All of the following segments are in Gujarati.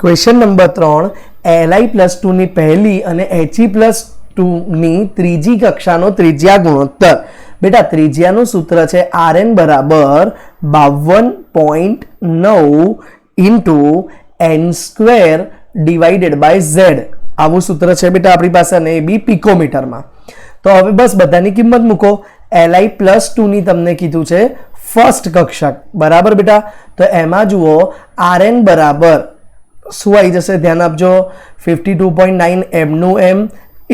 ક્વેશ્ચન નંબર ત્રણ એલઆઈ પ્લસ ટુની પહેલી અને એચઈ પ્લસ ટુની ત્રીજી કક્ષાનો ત્રિજ્યા ગુણોત્તર. બેટા, ત્રિજ્યાનું સૂત્ર છે આર એન બરાબર બાવન પોઈન્ટ નવ into N square divided by Z આવું સૂત્ર છે બેટા આપણી પાસે અને એ બી પિકોમીટરમાં તો હવે બસ બધાની કિંમત મૂકો. એલઆઈ પ્લસ ટુની તમને કીધું છે ફર્સ્ટ કક્ષક. બરાબર બેટા? તો એમાં જુઓ આર એન બરાબર શું આવી જશે? ધ્યાન આપજો. ફિફ્ટી ટુ પોઈન્ટ નાઇન એમનું એમ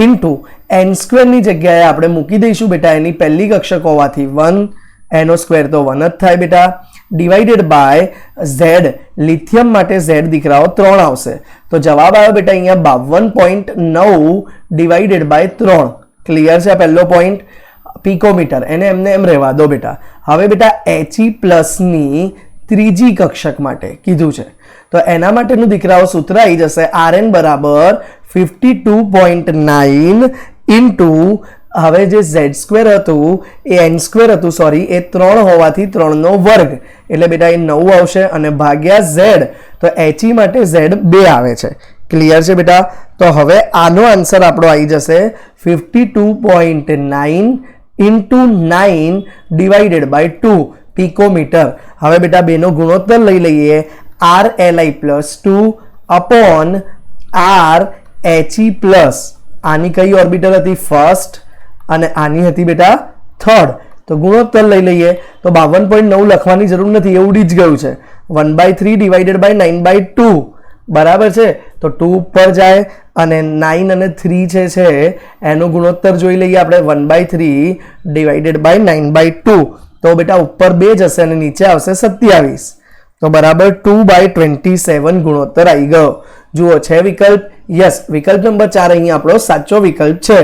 ઇન્ટુ એન સ્ક્વેરની જગ્યાએ આપણે મૂકી દઈશું બેટા. એની પહેલી કક્ષક હોવાથી વન એનો સ્ક્વેર તો વન જ થાય બેટા. ડિવાઇડેડ બાય ઝેડ લિથિયમ માટે ઝેડ દીકરાઓ ત્રણ આવશે. તો જવાબ આવ્યો બેટા અહીંયા બાવન પોઈન્ટ નવ ડિવાઇડેડ બાય ત્રણ. ક્લિયર છે પહેલો પોઈન્ટ પિકોમીટર એને એમને એમ રહેવા દો બેટા. હવે બેટા એચઈ પ્લસની ત્રીજી કક્ષક માટે કીધું છે. તો એના માટેનું દીકરાઓ સૂત્ર આવી જશે આર એન બરાબર fifty two point nine into હવે જે ઝેડ સ્ક્વેર હતું, એ એન સ્ક્વેર હતું સોરી એ ત્રણ હોવાથી ત્રણનો વર્ગ. એટલે બેટા એ નવ આવશે અને ભાગ્યા ઝેડ, તો એચઈ માટે ઝેડ બે આવે છે. ક્લિયર છે બેટા? તો હવે આનો આન્સર આપણો આવી જશે fifty two point nine into nine divided by two picometer. હવે બેટા બેનો ગુણોત્તર લઈ લઈએ. R L I plus two upon R H E plus. આની કઈ ઓર્બિટલ હતી? ફર્સ્ટ. અને આની હતી બેટા થર્ડ. તો ગુણોત્તર લઈ લઈએ. તો બાવન પોઈન્ટ નવ લખવાની જરૂર નથી. એ ઉડી જ ગયું છે. One by three divided by nine by two. બરાબર છે? તો ટુ ઉપર જાય અને નાઇન અને થ્રી જે છે, એનો ગુણોત્તર જોઈ લઈએ આપણે. One by three divided by nine by two. તો બેટા ઉપર બે જશે અને નીચે આવશે સત્યાવીસ. તો બરાબર ટુ બાય ટ્વેન્ટી સેવન ગુણોત્તર આવી ગયો. જુઓ છે વિકલ્પ? યસ વિકલ્પ નંબર ચાર અહીંયા આપણો સાચો વિકલ્પ છે.